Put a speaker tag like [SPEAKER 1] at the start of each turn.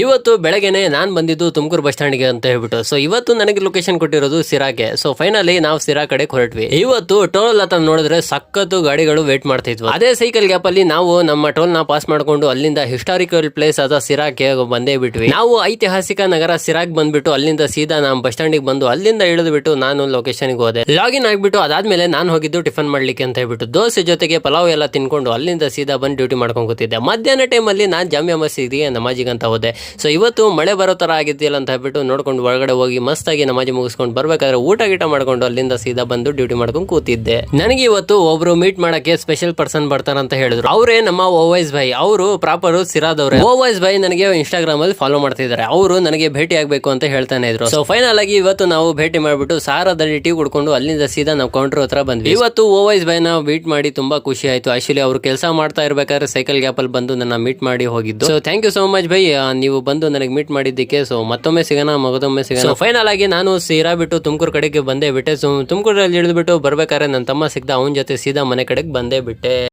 [SPEAKER 1] ಇವತ್ತು ಬೆಳಗ್ಗೆನೆ ನಾನು ಬಂದಿದ್ದು ತುಮಕೂರು ಬಸ್ ಸ್ಟ್ಯಾಂಡ್ಗೆ ಅಂತ ಹೇಳ್ಬಿಟ್ಟು. ಸೊ ಇವತ್ತು ನನಗೆ ಲೊಕೇಶನ್ ಕೊಟ್ಟಿರೋದು ಸಿರಾಗೆ ಸೊ ಫೈನಲಿ ನಾವು ಸಿರಾ ಕಡೆ ಹೊರಟ್ವಿ. ಇವತ್ತು ಟೋಲ್ ಹತ್ರ ನೋಡಿದ್ರೆ ಸಖತ್ತು ಗಾಡಿಗಳು ವೇಟ್ ಮಾಡ್ತಿದ್ವು. ಅದೇ ಸೈಕಲ್ ಗ್ಯಾಪ್ ಅಲ್ಲಿ ನಾವು ನಮ್ಮ ಟೋಲ್ನ ಪಾಸ್ ಮಾಡ್ಕೊಂಡು ಅಲ್ಲಿಂದ ಹಿಸ್ಟಾರಿಕಲ್ ಪ್ಲೇಸ್ ಆದ ಸಿರಾಕ್ಕೆ ಬಂದೇ ಬಿಟ್ವಿ. ನಾವು ಐತಿಹಾಸಿಕ ನಗರ ಸಿರಾಗ್ ಬಂದ್ಬಿಟ್ಟು ಅಲ್ಲಿಂದ ಸೀದಾ ನಮ್ಮ ಬಸ್ ಸ್ಟ್ಯಾಂಡಿಗೆ ಬಂದು ಅಲ್ಲಿಂದ ಇಳಿದು ಬಿಟ್ಟು ನಾನು ಲೊಕೇಶನ್ಗೆ ಹೋದೆ. ಲಾಗಿನ್ ಆಗ್ಬಿಟ್ಟು ಅದಾದ್ಮೇಲೆ ನಾನು ಹೋಗಿದ್ದು ಟಿಫನ್ ಮಾಡ್ಲಿಕ್ಕೆ ಅಂತ ಹೇಳ್ಬಿಟ್ಟು. ದೋಸೆ ಜೊತೆಗೆ ಪಲಾವ್ ಎಲ್ಲ ತಿನ್ಕೊಂಡು ಅಲ್ಲಿಂದ ಸೀದಾ ಬಂದು ಡ್ಯೂಟಿ ಮಾಡ್ಕೊಂಡು ಕೂತಿದ್ದೆ. ಮಧ್ಯಾಹ್ನ ಟೈಮಲ್ಲಿ ನಾನು ಜಾಮಿಯಾ ಮಸೀದಿಗೆ ನಮಾಜಿಗೆ ಅಂತ ಹೋದೆ. ಸೊ ಇವತ್ತು ಮಳೆ ಬರೋ ಥರ ಆಗಿದ್ದಿಲ್ಲ ಅಂತ ಹೇಳ್ಬಿಟ್ಟು ನೋಡ್ಕೊಂಡು ಒಳಗಡೆ ಹೋಗಿ ಮಸ್ತಾಗಿ ನಮಾಜಿ ಮುಗಿಸ್ಕೊಂಡು ಬರಬೇಕಾದ್ರೆ ಊಟ ಗೀಟ ಮಾಡ್ಕೊಂಡು ಅಲ್ಲಿಂದ ಸೀದಾ ಬಂದು ಡ್ಯೂಟಿ ಮಾಡ್ಕೊಂಡು ಕೂತಿದ್ದೆ. ನನಗೆ ಇವತ್ತು ಒಬ್ರು ಮೀಟ್ ಮಾಡೋಕ್ಕೆ ಸ್ಪೆಷಲ್ ಪರ್ಸನ್ ಬರ್ತಾರ ಅಂತ ಹೇಳಿದ್ರು. ಅವರೇ ನಮ್ಮ ಓವೈಸ್ ಭಾಯ್. ಅವರು ಪ್ರಾಪರ್ ಸಿರಾದವ್ರೆ ಓವೈಸ್ ಭಾಯ್ ನನಗೆ ಇನ್ಸ್ಟಾಗ್ರಾಮ್ ಅಲ್ಲಿ ಫಾಲೋ ಮಾಡ್ತಿದ್ದಾರೆ ಅವರು ನನಗೆ ಭೇಟಿ ಆಗಬೇಕು ಅಂತ ಹೇಳ್ತಾನೆ ಇದ್ರು. ಸೊ ಫೈನಲ್ ಆಗಿ ಇವತ್ತು ನಾವು ಭೇಟಿ ಮಾಡ್ಬಿಟ್ಟು ಸಾರಾದಲ್ಲಿ ಟೀ ಕುಡ್ಕೊಂಡು ಅಲ್ಲಿಂದ ಸೀದಾ ನಾವು ಕೌಂಟರ್ ಹತ್ರ ಬಂದ್ವಿ. ಇವತ್ತು ಓವೈಸ್ ಭಾಯ್ ನಾವು ಮೀಟ್ ಮಾಡಿ ತುಂಬಾ ಖುಷಿ ಆಯ್ತು. ಆಕ್ಚುಲಿ ಅವರು ಕೆಲಸ ಮಾಡ್ತಾ ಇರ್ಬೇಕಾದ್ರೆ ಸೈಕಲ್ ಗ್ಯಾಪ್ ಅಲ್ಲಿ ಬಂದು ನನ್ನ ಮೀಟ್ ಮಾಡಿ ಹೋಗಿದ್ದು. So thank you so much ಆ, ನೀವು ಬಂದು ನನಗೆ ಮೀಟ್ ಮಾಡಿದ್ದಕ್ಕೆ ಸೊ ಮತ್ತೊಮ್ಮೆ ಸಿಗೋಣ, ಮಗದೊಮ್ಮೆ ಸಿಗೋಣ. ಫೈನಲ್ ಆಗಿ ನಾನು ಸೀರಾ ಬಿಟ್ಟು ತುಮಕೂರು ಕಡೆಗೆ ಬಂದೇ ಬಿಟ್ಟೆ. ಸೊ ತುಮಕೂರಲ್ಲಿ ಇಳಿದ್ಬಿಟ್ಟು ಬರ್ಬೇಕಾದ್ರೆ ನನ್ನ ತಮ್ಮ ಸಿಗ್ದ ಅವನ ಜೊತೆ ಸೀದಾ ಮನೆ ಕಡೆಗೆ ಬಂದೇ ಬಿಟ್ಟೆ.